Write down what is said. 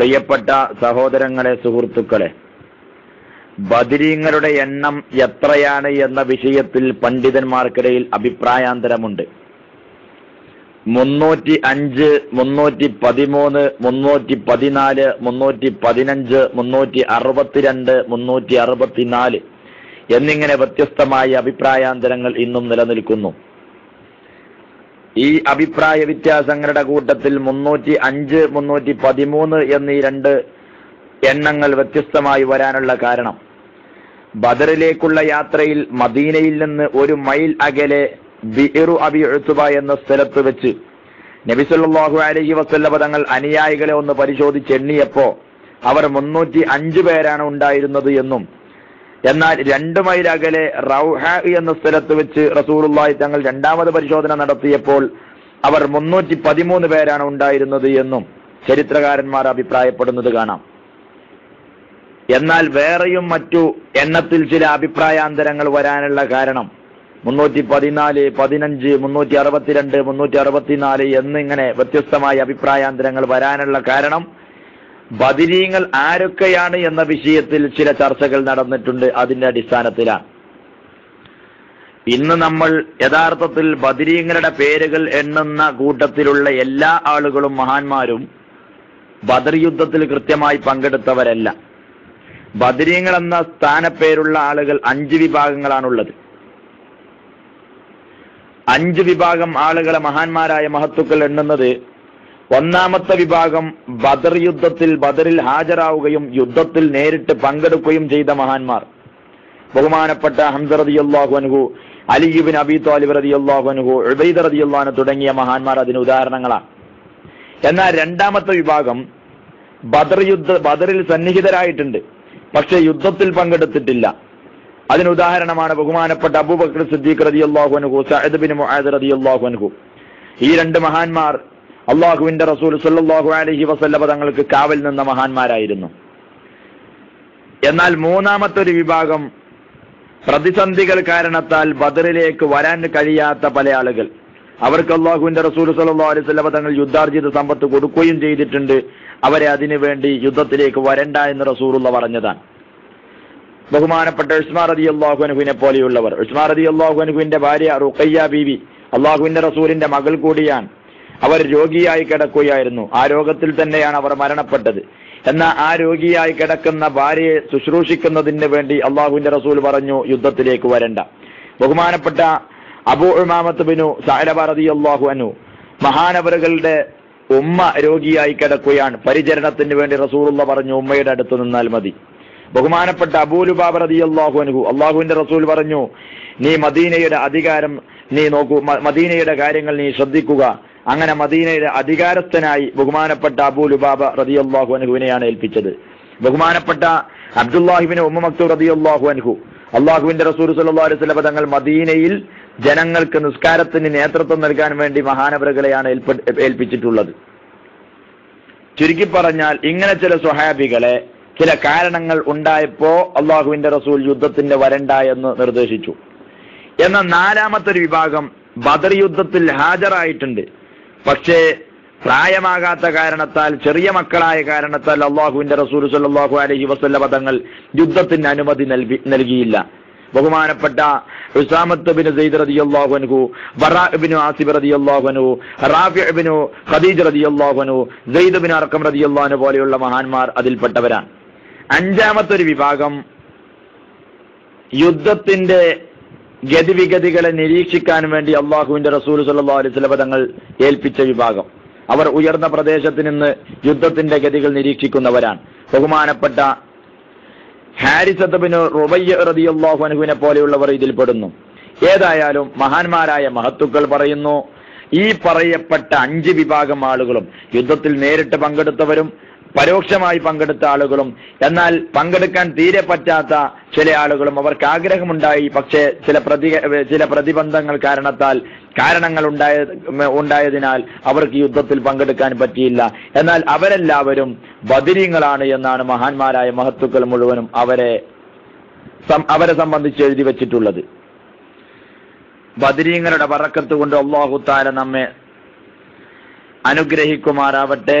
പ്രിയപ്പെട്ട സഹോദരങ്ങളെ സുഹൃത്തുക്കളെ ബദിരീങ്ങളുടെ എണ്ണം എത്രയാണ് എന്ന വിഷയത്തിൽ പണ്ഡിതന്മാർക്കിടയിൽ അഭിപ്രായാന്തരമുണ്ട്. മുന്നൂറ്റി അഞ്ച് മുന്നൂറ്റി പതിമൂന്ന് മുന്നൂറ്റി പതിനാല് മുന്നൂറ്റി പതിനഞ്ച് മുന്നൂറ്റി അറുപത്തിരണ്ട് മുന്നൂറ്റി അറുപത്തിനാല് എന്നിങ്ങനെ വ്യത്യസ്തമായ അഭിപ്രായാന്തരങ്ങൾ ഇന്നും നിലനിൽക്കുന്നു. ഈ അഭിപ്രായ വ്യത്യാസങ്ങളുടെ കൂട്ടത്തിൽ മുന്നൂറ്റി അഞ്ച് മുന്നൂറ്റി പതിമൂന്ന് എന്നീ രണ്ട് എണ്ണങ്ങൾ വ്യത്യസ്തമായി വരാനുള്ള കാരണം. ബദറിലേക്കുള്ള യാത്രയിൽ മദീനയിൽ നിന്ന് ഒരു മൈൽ അകലെ ബിഇറു അബി എഴുത്തുബ എന്ന സ്ഥലത്ത് വെച്ച് നബിസല്ലാഹു അലഹി വസല്ല തങ്ങൾ അനുയായികളെ ഒന്ന് പരിശോധിച്ചെണ്ണിയപ്പോ അവർ മുന്നൂറ്റി അഞ്ച് പേരാണ് ഉണ്ടായിരുന്നത് എന്നും എന്നാൽ രണ്ട് മൈൽ അകലെ റൗഹ എന്ന സ്ഥലത്ത് വെച്ച് റസൂലുള്ളാഹി തങ്ങൾ രണ്ടാമത് പരിശോധന നടത്തിയപ്പോൾ അവർ മുന്നൂറ്റി പതിമൂന്ന് പേരാണ് ഉണ്ടായിരുന്നത് എന്നും ചരിത്രകാരന്മാർ അഭിപ്രായപ്പെടുന്നത് കാണാം. എന്നാൽ വേറെയും മറ്റു എണ്ണത്തിൽ ചില അഭിപ്രായാന്തരങ്ങൾ വരാനുള്ള കാരണം മുന്നൂറ്റി പതിനാല് പതിനഞ്ച് മുന്നൂറ്റി അറുപത്തിരണ്ട് മുന്നൂറ്റി അറുപത്തിനാല് എന്നിങ്ങനെ വ്യത്യസ്തമായ അഭിപ്രായാന്തരങ്ങൾ വരാനുള്ള കാരണം ബദിരീങ്ങൾ ആരൊക്കെയാണ് എന്ന വിഷയത്തിൽ ചില ചർച്ചകൾ നടന്നിട്ടുണ്ട് അതിന്റെ അടിസ്ഥാനത്തിലാണ്. ഇന്ന് നമ്മൾ യഥാർത്ഥത്തിൽ ബദിരീങ്ങളുടെ പേരുകൾ എണ്ണുന്ന കൂട്ടത്തിലുള്ള എല്ലാ ആളുകളും മഹാന്മാരും ബദർ യുദ്ധത്തിൽ കൃത്യമായി പങ്കെടുത്തവരല്ല. ബദരീങ്ങൾ എന്ന സ്ഥാനപ്പേരുള്ള ആളുകൾ അഞ്ച് വിഭാഗങ്ങളാണുള്ളത്. അഞ്ച് വിഭാഗം ആളുകളെ മഹാന്മാരായ മഹത്തുക്കൾ എണ്ണുന്നത് ഒന്നാമത്തെ വിഭാഗം ബദർ യുദ്ധത്തിൽ ബദറിൽ ഹാജരാവുകയും യുദ്ധത്തിൽ നേരിട്ട് പങ്കെടുക്കുകയും ചെയ്ത മഹാന്മാർ. ബഹുമാനപ്പെട്ട ഹംസ റതിയല്ലാഹു അനുഹു അലിയുബിൻ അബി താലിബ് റതിയല്ലാഹു അനുഹു ഉബൈദ് റതിയല്ലാഹു തുടങ്ങിയ മഹാന്മാർ അതിന് ഉദാഹരണങ്ങളാണ്. എന്നാൽ രണ്ടാമത്തെ വിഭാഗം ബദർ യുദ്ധ ബദറിൽ സന്നിഹിതരായിട്ടുണ്ട് പക്ഷേ യുദ്ധത്തിൽ പങ്കെടുത്തിട്ടില്ല. അതിന് ഉദാഹരണമാണ് ബഹുമാനപ്പെട്ട അബൂബക്കർ സിദ്ദീഖ് റതിയല്ലാഹു അനുഹു സഅദ് ബിൻ മുആദ് റതിയല്ലാഹു അനുഹു ഈ രണ്ട് മഹാന്മാർ അള്ളാഹുവിന്റെ റസൂൽ സല്ലാഹു അലഹി വസല്ലമ തങ്ങൾക്ക് കാവൽ നിന്ന മഹാന്മാരായിരുന്നു. എന്നാൽ മൂന്നാമത്തെ ഒരു വിഭാഗം പ്രതിസന്ധികൾ കാരണത്താൽ ബദറിലേക്ക് വരാൻ കഴിയാത്ത പല ആളുകൾ. അവർക്ക് അള്ളാഹുവിന്റെ റസൂൽ സല്ലാ അലൈഹി വസല്ലമ തങ്ങൾ യുദ്ധാർജിത സമ്പത്ത് കൊടുക്കുകയും ചെയ്തിട്ടുണ്ട്. അവരെ അതിനുവേണ്ടി യുദ്ധത്തിലേക്ക് വരണ്ട എന്ന് റസൂറുള്ള പറഞ്ഞതാണ്. ബഹുമാനപ്പെട്ട ഉസ്മാ അതി അള്ളാഹു അനുഹുവിനെ പോലെയുള്ളവർ. ഉസ്മാ അതി അള്ളാഹു അനുഹുവിന്റെ ഭാര്യ റുഖയ്യ ബീവി അള്ളാഹുവിന്റെ റസൂലിന്റെ മകൾ കൂടിയാണ്. അവർ രോഗിയായി കിടക്കുകയായിരുന്നു. ആ രോഗത്തിൽ തന്നെയാണ് അവർ മരണപ്പെട്ടത്. എന്നാൽ ആ രോഗിയായി കിടക്കുന്ന ഭാര്യയെ ശുശ്രൂഷിക്കുന്നതിന് വേണ്ടി അള്ളാഹുവിന്റെ റസൂൽ പറഞ്ഞു യുദ്ധത്തിലേക്ക് വരണ്ട. ബഹുമാനപ്പെട്ട അബൂ ഉമാമത്ത് ബിനു റതി അള്ളാഹു അനു മഹാനവറുകളുടെ ഉമ്മ രോഗിയായി കിടക്കുകയാണ്. പരിചരണത്തിന് വേണ്ടി റസൂലുള്ള പറഞ്ഞു ഉമ്മയുടെ അടുത്ത് നിന്നാൽ മതി. ബഹുമാനപ്പെട്ട അബൂലുബാബ് റതി അള്ളാഹു അനുഹു അള്ളാഹുവിന്റെ റസൂൽ പറഞ്ഞു നീ മദീനയുടെ അധികാരം നീ നോക്കൂ മദീനയുടെ കാര്യങ്ങൾ നീ ശ്രദ്ധിക്കുക. അങ്ങനെ മദീനയുടെ അധികാരസ്ഥനായി ബഹുമാനപ്പെട്ട അബൂലുബാബ റതി അള്ളാഹു അനഹുവിനെയാണ് ഏൽപ്പിച്ചത്. ബഹുമാനപ്പെട്ട അബ്ദുല്ലാഹിബിന് ഉമ്മ മക്തൂർ റതി അള്ളാഹു അനുഹു അള്ളാഹുവിന്റെ റസൂർ സല്ലാ അലൈഹി തങ്ങൾ മദീനയിൽ ജനങ്ങൾക്ക് നിസ്കാരത്തിന് നേതൃത്വം നൽകാൻ വേണ്ടി മഹാനവറുകളെയാണ് ഏൽപ്പിച്ചിട്ടുള്ളത്. ചുരുക്കി പറഞ്ഞാൽ ഇങ്ങനെ ചില സ്വഹാബികളെ ചില കാരണങ്ങൾ ഉണ്ടായപ്പോ അള്ളാഹുവിന്റെ റസൂൽ യുദ്ധത്തിന്റെ വരണ്ട എന്ന് നിർദ്ദേശിച്ചു. എന്ന നാലാമത്തെ ഒരു വിഭാഗം ബദർ യുദ്ധത്തിൽ ഹാജരായിട്ടുണ്ട്. പക്ഷേ പ്രായമാകാത്ത കാരണത്താൽ ചെറിയ മക്കളായ കാരണത്താൽ അള്ളാഹുവിന്റെ റസൂൽ സല്ലാഹു അലഹി വസല്ല പദങ്ങൾ യുദ്ധത്തിന് അനുമതി നൽകി നൽകിയില്ല. ബഹുമാനപ്പെട്ട ഉസാമത്ത് ബിൻ സെയ്ദ് റതി അള്ളാഹുനു ബറാബിനു ആസിബ് റതി അള്ളാഹുനു റാഫിബിനു ഖദീജ് റതി അള്ളാഹുനു സെയ്ദ് ബിൻ അർക്കം റതി അള്ളാഹു പോലെയുള്ള മഹാന്മാർ അതിൽപ്പെട്ടവരാണ്. അഞ്ചാമത്തെ ഒരു വിഭാഗം യുദ്ധത്തിന്റെ ഗതിവിഗതികളെ നിരീക്ഷിക്കാൻ വേണ്ടി അള്ളാഹുവിന്റെ റസൂൽ സല്ലാ അലൈഹി തങ്ങൾ ഏൽപ്പിച്ച വിഭാഗം. അവർ ഉയർന്ന പ്രദേശത്ത് നിന്ന് യുദ്ധത്തിന്റെ ഗതികൾ നിരീക്ഷിക്കുന്നവരാണ്. ബഹുമാനപ്പെട്ട ഹാരിസത്തബിന് റുബയ്യ റതിയല്ലാഹു അനുഹുവിനെ പോലെയുള്ളവർ ഇതിൽപ്പെടുന്നു ഏതായാലും മഹാന്മാരായ മഹത്തുക്കൾ പറയുന്നു ഈ പറയപ്പെട്ട അഞ്ച് വിഭാഗം ആളുകളും യുദ്ധത്തിൽ നേരിട്ട് പങ്കെടുത്തവരും പരോക്ഷമായി പങ്കെടുത്ത ആളുകളും എന്നാൽ പങ്കെടുക്കാൻ തീരെ പറ്റാത്ത ചില ആളുകളും അവർക്ക് ആഗ്രഹമുണ്ടായി. പക്ഷേ ചില പ്രതി ചില പ്രതിബന്ധങ്ങൾ കാരണത്താൽ കാരണങ്ങൾ ഉണ്ടായ ഉണ്ടായതിനാൽ അവർക്ക് യുദ്ധത്തിൽ പങ്കെടുക്കാൻ പറ്റിയില്ല. എന്നാൽ അവരെല്ലാവരും ബദിരീങ്ങളാണ് എന്നാണ് മഹാന്മാരായ മഹത്തുക്കൾ മുഴുവനും അവരെ അവരെ സംബന്ധിച്ച് എഴുതി വെച്ചിട്ടുള്ളത്. ബദരീങ്ങളുടെ വറക്കത്ത് കൊണ്ട് അള്ളാഹു താല നമ്മെ അനുഗ്രഹിക്കുമാറാവട്ടെ.